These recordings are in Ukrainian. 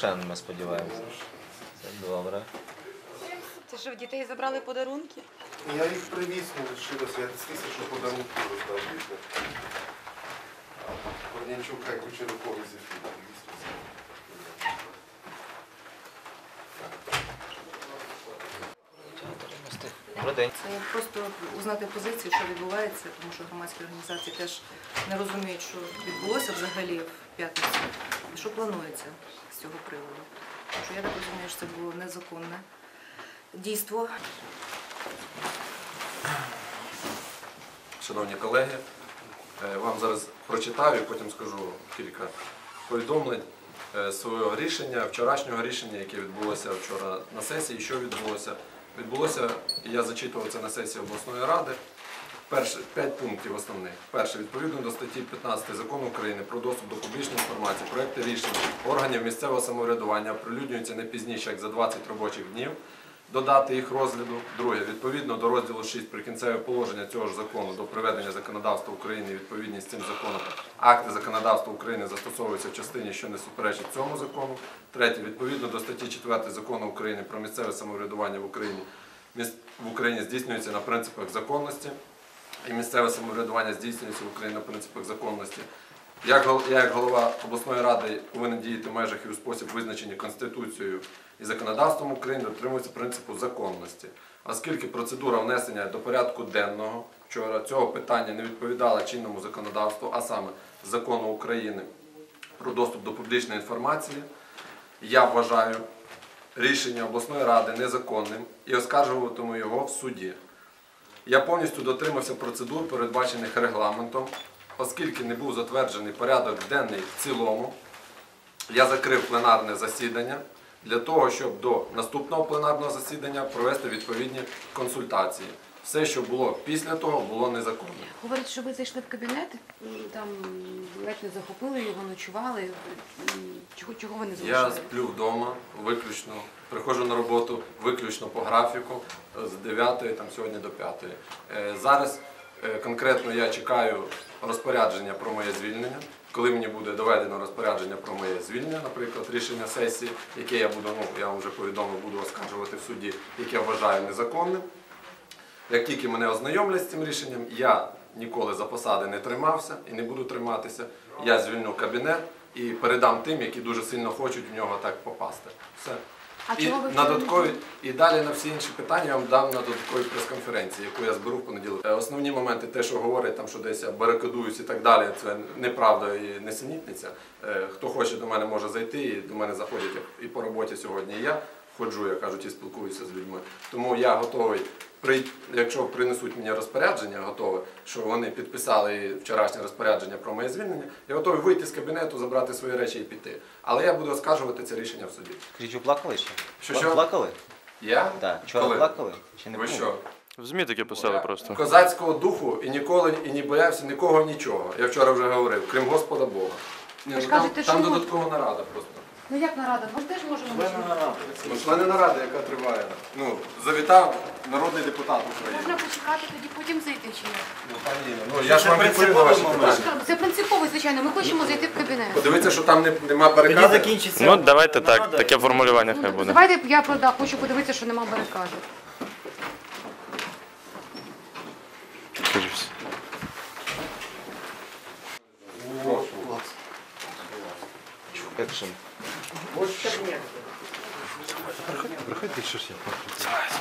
Не ми сподіваємося. Це добре. Це що, в дітей забрали подарунки? Я їх привіз, не лишилося, я десь що подарунки роздав дітям. Корнійчука і Кучерукові зі фільму. Добрий день. Це просто узнати позицію, що відбувається, тому що громадські організації теж не розуміють, що відбулося взагалі в п'ятницю і що планується з цього приводу. Тому що я так розумію, що це було незаконне дійство. Шановні колеги, е, вам зараз прочитаю, і потім скажу кілька повідомлень е, свого рішення, вчорашнього рішення, яке відбулося вчора на сесії. Що відбулося? Відбулося, я зачитував це на сесії обласної ради. Перше, п'ять пунктів основних. Перше, відповідно до статті 15 закону України про доступ до публічної інформації, проекти рішень органів місцевого самоврядування оприлюднюються не пізніше, як за 20 робочих днів до дати їх розгляду. Друге, відповідно до розділу 6 прикінцеве положення цього ж закону до приведення законодавства України і відповідність з цим законом акти законодавства України застосовуються в частині, що не суперечить цьому закону. Третє, відповідно до статті 4 закону України про місцеве самоврядування в Україні в Україні здійснюється на принципах законності і місцеве самоврядування здійснюється в Україні на принципах законності. Як я, як голова обласної ради, повинен діяти в межах і у спосіб визначені Конституцією і законодавством України, дотримується принципу законності. Оскільки процедура внесення до порядку денного вчора цього питання не відповідала чинному законодавству, а саме закону України про доступ до публічної інформації, я вважаю рішення обласної ради незаконним і оскаржуватиму його в суді. Я повністю дотримався процедур, передбачених регламентом, оскільки не був затверджений порядок денний в цілому. Я закрив пленарне засідання для того, щоб до наступного пленарного засідання провести відповідні консультації. Все, що було після того, було незаконним. Говорять, що ви зайшли в кабінет, там ледь не захопили його, ночували. Чого, чого ви не Я сплю вдома виключно, приходжу на роботу виключно по графіку з 9 там, сьогодні до 5. Е, Зараз е, конкретно я чекаю розпорядження про моє звільнення. Коли мені буде доведено розпорядження про моє звільнення, наприклад, рішення сесії, яке я буду, ну я вже повідомив, буду оскаржувати в суді, яке вважаю незаконним. Як тільки мене ознайомлять з цим рішенням, я ніколи за посади не тримався і не буду триматися. Я звільню кабінет і передам тим, які дуже сильно хочуть в нього так попасти. Все. А І, чого ви на додаткові, і далі на всі інші питання я вам дам на додатковій прес-конференції, яку я зберу в понеділок. Е, Основні моменти, те, що говорять, там, що десь я барикадуюсь і так далі, це неправда і несенітниця. Е, Хто хоче до мене може зайти, і до мене заходять і по роботі сьогодні. і Я ходжу, як кажуть, і спілкуюся з людьми. Тому я готовий, при- якщо принесуть мені розпорядження, готове, що вони підписали вчорашнє розпорядження про моє звільнення, я готовий вийти з кабінету, забрати свої речі і піти. Але я буду оскаржувати це рішення в суді. Скажіть, ви плакали ще? Що, що? Плакали? Я? Так. Вчора Коли? плакали? Чи не Ви було? що? В ЗМІ таке писали просто. Козацького духу і ніколи і не боявся нікого нічого. Я вчора вже говорив, крім Господа Бога. Ні, Ви ж ну, там, кажете, там додаткова нарада просто. Ну як нарада? Ми ж теж можемо. Ну, члени наради, яка триває. Ну, завітав народний депутат України. Можна почекати, тоді потім зайти чи ні? Ну, пані Інно, ну, я ж вам відповів на ваші питання. Це принципово, звичайно. Ми хочемо зайти в кабінет. Подивіться, що там не, нема Тоді барикади. закінчиться. Ну, давайте так, нарада. таке формулювання хай буде. Давайте я продав, хочу подивитися, що нема барикади. Кажусь. Екшен.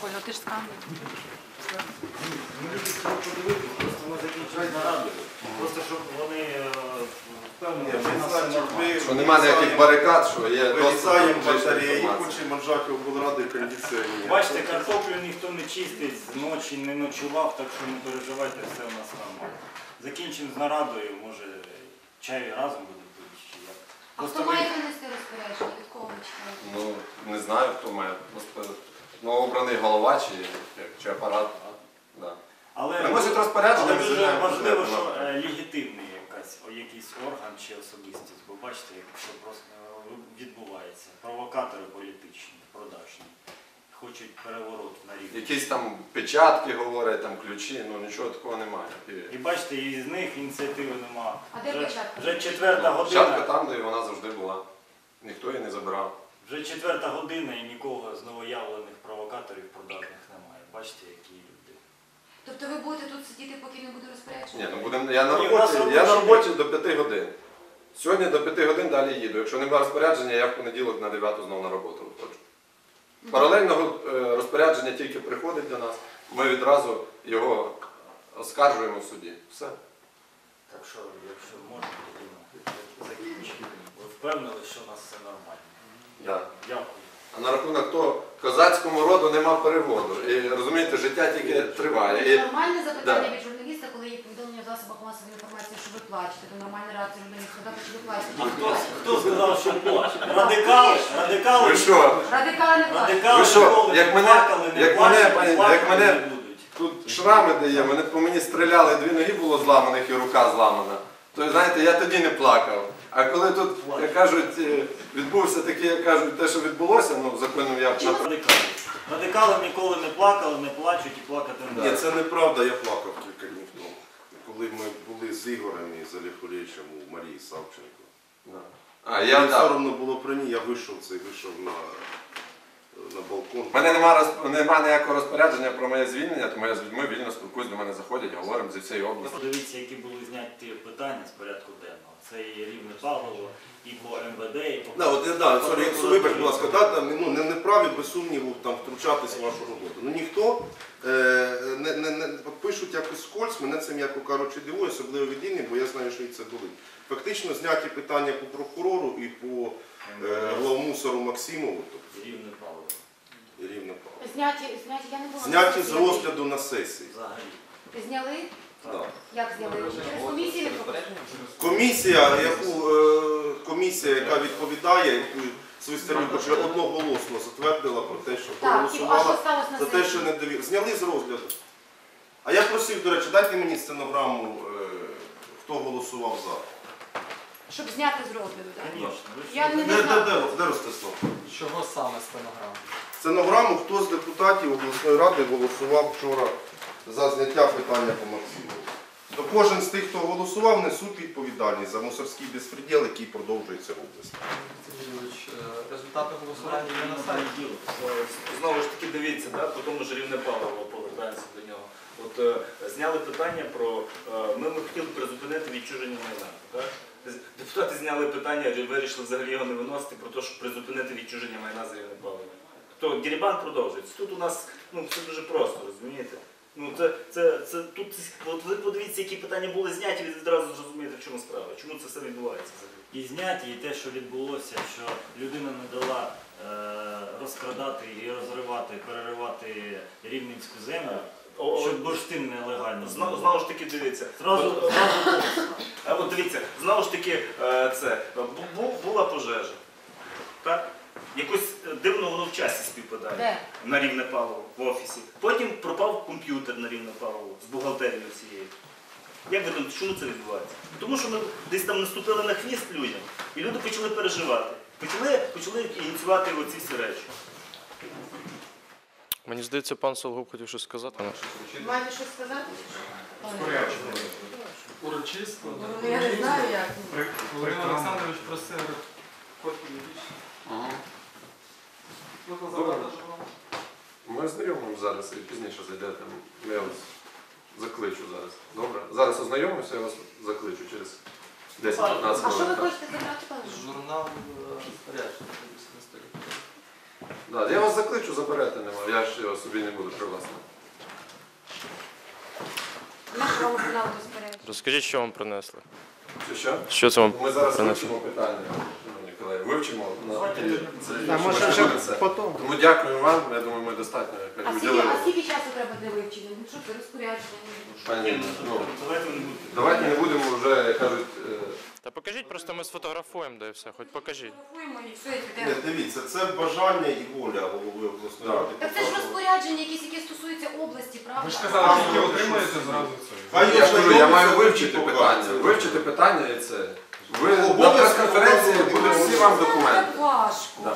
Коля, ти ж з камери. Просто щоб вони е, впевнені, Ні, ми знаємо, ми Що нема ніяких барикад, що є доступ до вирізаємо публічної батареї, інформації. хочемо ржати облради кондиціонер. Бачите, картоплю ніхто не чистить, з ночі не ночував, так що не переживайте, все у нас нормально. Закінчимо з нарадою, може чай разом будемо пити чи як. А Просто хто ви- має винести розпорядження? Від кого ви чекаєте? Ну, не знаю, хто має. Просто, Ну, обраний голова чи, як, чи апарат. Да. Але, Приносять розпорядження, але дуже важливо, що що е, легітимний якась, о, якийсь орган чи особистість. Бо бачите, що просто е, відбувається. Провокатори політичні, продажні. Хочуть переворот на рівні. Якісь там печатки говорять, там ключі, ну нічого такого немає. І- І бачите, і з них ініціативи нема. А де вже, печатка? вже четверта Ну, година. Печатка там, де вона завжди була. Ніхто її не забирав. Вже четверта година і нікого з новоявлених провокаторів продажних немає. Бачите, які люди. Тобто ви будете тут сидіти, поки не буде розпорядження? Ні, ну будемо. Я на Ні, у нас роботі, я на робочий роботі до 5 годин. Сьогодні до 5 годин далі їду. Якщо немає розпорядження, я в понеділок на 9 знову на роботу виходжу. Паралельно е, розпорядження тільки приходить до нас, ми відразу його оскаржуємо в суді. Все. Так що, якщо можна, тоді закінчимо. Ви впевнили, що у нас все нормально. Да. Дякую. А на рахунок того, козацькому роду нема переводу. І розумієте, життя тільки триває. І Нормальне запитання Да. від журналіста, коли є повідомлення в засобах масової інформації, що ви плачете, то нормальна реакція журналіста сказати, що ви плачете. А хто, хто сказав, що плаче? Радикали, радикали, ви що? Радикали не плачуть. радикали Ви що, ніколи як мене- плакали, не як плачуть, мене, плакати як мене- не будуть. Тут шрами дає, мене по мені стріляли, дві ноги було зламаних і рука зламана. То знаєте, я тоді не плакав. А коли тут, як кажуть, е, відбувся таке, як кажуть, те, що відбулося, ну законом я Радикали. Радикали ніколи не плакали, не плачуть і плакати не Ні, це неправда, я плакав кілька днів тому. Коли ми були з Ігорем і з Олегорєвичем у Марії Савченко. Да. А, я Мені да. соромно було при ній, я вийшов цей, вийшов на, на балкон. У мене немає розп... нема ніякого розпорядження про моє звільнення, тому я з людьми вільно спілкуюсь, до мене заходять, говоримо зі всієї області. Подивіться, які були зняті питання з порядку денного. Це і рівне Павлово, і по МВД, і по Да, от, да, сорі, якщо вибач, будь ласка, да, там, ну, не, не праві, без сумніву, там, втручатись в вашу роботу. Ну ніхто е, не, не, не пишуть якось скользь, мене це, м'яко кажучи, дивує, особливо від Інни, бо я це були. Фактично зняті питання по прокурору і по е, главмусору Максимову, тобто, рівне Павлово. і рівно Зняті, зняті, я не була. Зняті з розгляду на сесії. Взагалі. Зняли? Да. Як зняли? Через комісію? Комісія, яку е, комісія, яка відповідає, яку Свистерюк вже одноголосно затвердила про те, що Так, і- а проголосувала сталося на за те, сесії? що не довір. Зняли з розгляду. А я просив, до речі, дайте мені стенограму, е, хто голосував за. Щоб зняти з розгляду, так? Звісно. Я не Де, де, знаю. де, де Ростислав? Чого саме стенограма? Стенограму, хто з депутатів обласної ради голосував вчора за зняття питання по Максиму. То кожен з тих, хто голосував, несуть відповідальність за мусорський безпреділ, який продовжується в області. Юрійович, е, результати голосування є на Ми сайті. діло. Знову ж таки, дивіться, да, по тому ж рівне до нього. От е, зняли питання про е, ми, ми хотіли призупинити відчуження майна. Депутати зняли питання, вирішили взагалі його не виносити про те, щоб призупинити відчуження майна з рівне Павлова. То Дірібан продовжується. Тут у нас ну, все дуже просто, розумієте? Ну, це, це, це, тут, от ви подивіться, які питання були зняті, ви відразу зрозумієте, в чому справа, чому це все відбувається. І зняті, і те, що відбулося, що людина не дала е, розкрадати і розривати, переривати рівненську землю, О, щоб бурштин нелегально. Знову, знову ж таки, дивіться. Зразу, зразу. А от дивіться, знову ж таки, е, це бу- бу- була пожежа. Так? Якось е, дивно воно в часі співпадає. Де? На рівне Павлово в офісі. Потім пропав комп'ютер на рівне Павлово з бухгалтерією всією. Як ви думаєте, чому це відбувається? Тому що ми десь там наступили на хвіст людям, і люди почали переживати. Почали, почали ініціювати оці всі речі. Мені здається, пан Солгуб хотів щось сказати. ну. Маєте щось сказати? Урочисто. Ну, я не знаю як. Володимир Олександрович просив копію рішення. Ну, Добре. Ми знайомимо зараз і пізніше зайдете. Я вас закличу зараз. Добре? Зараз ознайомимося, я вас закличу через 10-15 А що ви хочете забрати, пане? Журнал е, розпорядження на столі. Да, я вас закличу, заберете нема. Я ж його собі не буду привласнити. Розкажіть, що вам принесли. Чи що? Що це вам Ми зараз принесли? вивчимо питання, шановні колеги. Вивчимо на це, що може, вже це. потім. Тому дякую вам. Я думаю, ми достатньо А скільки, а скільки часу треба для вивчення? Ну що це розпорядження? Пані, ну, Давайте не будемо. давайте не будемо вже, як кажуть, е, Та покажіть, просто ми сфотографуємо, да і все, хоч покажіть. Фотографуємо і все, і Ні, підемо. дивіться, це бажання і воля голови обласної ради. Так це ж розпорядження якісь, які стосуються області, правда? Ви ж казали, що ви отримаєте зразу це. Хай Я ж кажу, я маю вивчити питання. Вивчити питання і це. Ви на прес-конференції будуть всі вам документи. так важко, Да.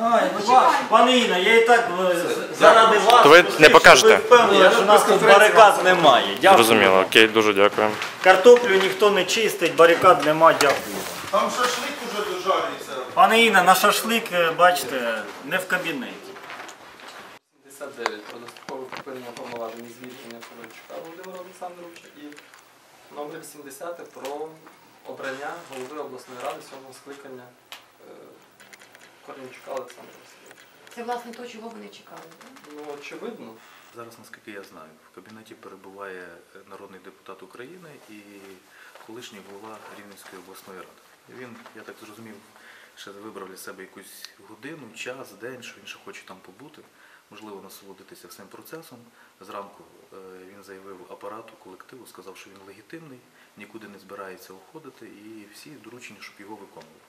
а? Ай, Ну, пане Інна, я і так е, з- заради вас. То ви не щоб покажете? Ви впевнені, що на нас тут барикад немає. Дякую. Зрозуміло, окей, дуже дякую. Картоплю ніхто не чистить, барикад нема, дякую. Там шашлик уже дожарюється. Пане Інна, на шашлик, е, бачите, не в кабінеті. 79 про дострокове припинення повноважень і звільнення Ковальчука Володимира Олександровича і номер 80 про обрання голови обласної ради сьомого скликання е, Корнійчука Олександра Васильовича. Це власне то, чого вони чекали. так? Ну, очевидно, Зараз, наскільки я знаю, в кабінеті перебуває е, народний депутат України і колишній голова Рівненської обласної ради. Він, я так зрозумів, ще вибрав для себе якусь годину, час, день, що він ще хоче там побути, можливо, насолодитися всім процесом. Зранку е, він заявив апарату, колективу, сказав, що він легітимний, нікуди не збирається уходити, і всі доручення, щоб його виконували.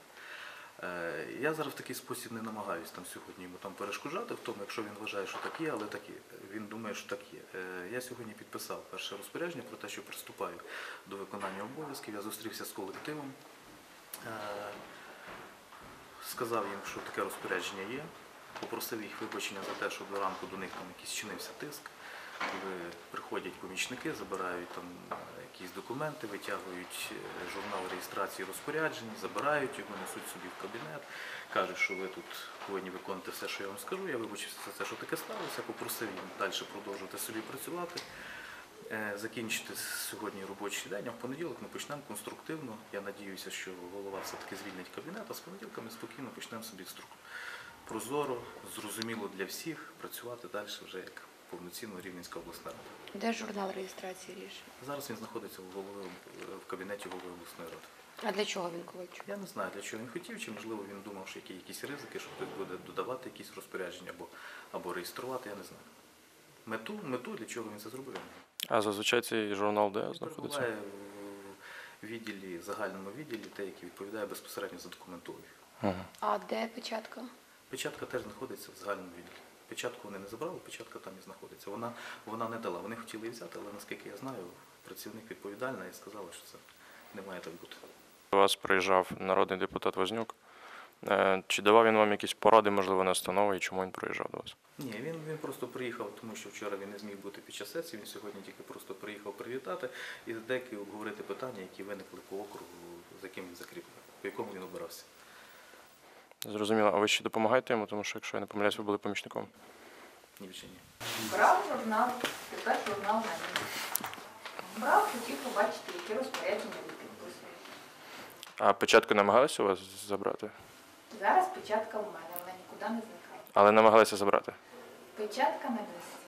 Е, Я зараз в такий спосіб не намагаюся там сьогодні йому там перешкоджати в тому, якщо він вважає, що так є, але так є. Він думає, що так є. Е, Я сьогодні підписав перше розпорядження про те, що приступаю до виконання обов'язків. Я зустрівся з колективом, сказав їм, що таке розпорядження є. Попросив їх вибачення за те, що до ранку до них там якийсь чинився тиск. Коли приходять помічники, забирають там якісь документи, витягують е, журнал реєстрації розпоряджень, забирають його, несуть собі в кабінет, кажуть, що ви тут повинні виконувати все, що я вам скажу. Я вибачився за те, що таке сталося, попросив їм далі продовжувати собі працювати, е, закінчити сьогодні робочий день, а в понеділок ми почнемо конструктивно. Я надіюся, що голова все-таки звільнить кабінет, а з понеділка ми спокійно почнемо собі струк- прозоро, зрозуміло для всіх, працювати далі вже як повноцінно Рівненська обласна рада. Де журнал реєстрації рішень? Зараз він знаходиться в, голови, в кабінеті голови обласної ради. А для чого він Ковальчук? Я не знаю, для чого він хотів, чи можливо він думав, що які якісь ризики, що хтось буде додавати якісь розпорядження або, або реєструвати, я не знаю. Мету, мету, для чого він це зробив. я не знаю. А зазвичай цей журнал де Він знаходиться? перебуває в відділі, загальному відділі, те, який відповідає безпосередньо за документові. Ага. А де печатка? Печатка теж знаходиться в загальному відділі. Печатку вони не забрали, печатка там і знаходиться. Вона, вона не дала. Вони хотіли її взяти, але наскільки я знаю, працівник відповідальний і сказала, що це не має так бути. До вас приїжджав народний депутат Вознюк. Е, Чи давав він вам якісь поради, можливо, настанови, і чому він приїжджав до вас? Ні, він, він просто приїхав, тому що вчора він не зміг бути під час сесії, він сьогодні тільки просто приїхав привітати і деякі обговорити питання, які виникли по округу, за яким він закріплений, по якому він обирався. Зрозуміло, а ви ще допомагаєте йому, тому що, якщо я не помиляюсь, ви були помічником. Ні більше ні. Брав журнал, тепер журнал на ній. Брав, хотів побачити, які розпорядження ви підписуєте. А печатку намагалися у вас забрати? Зараз печатка в мене, вона нікуди не зникає. Але намагалися забрати. Печатка на місці.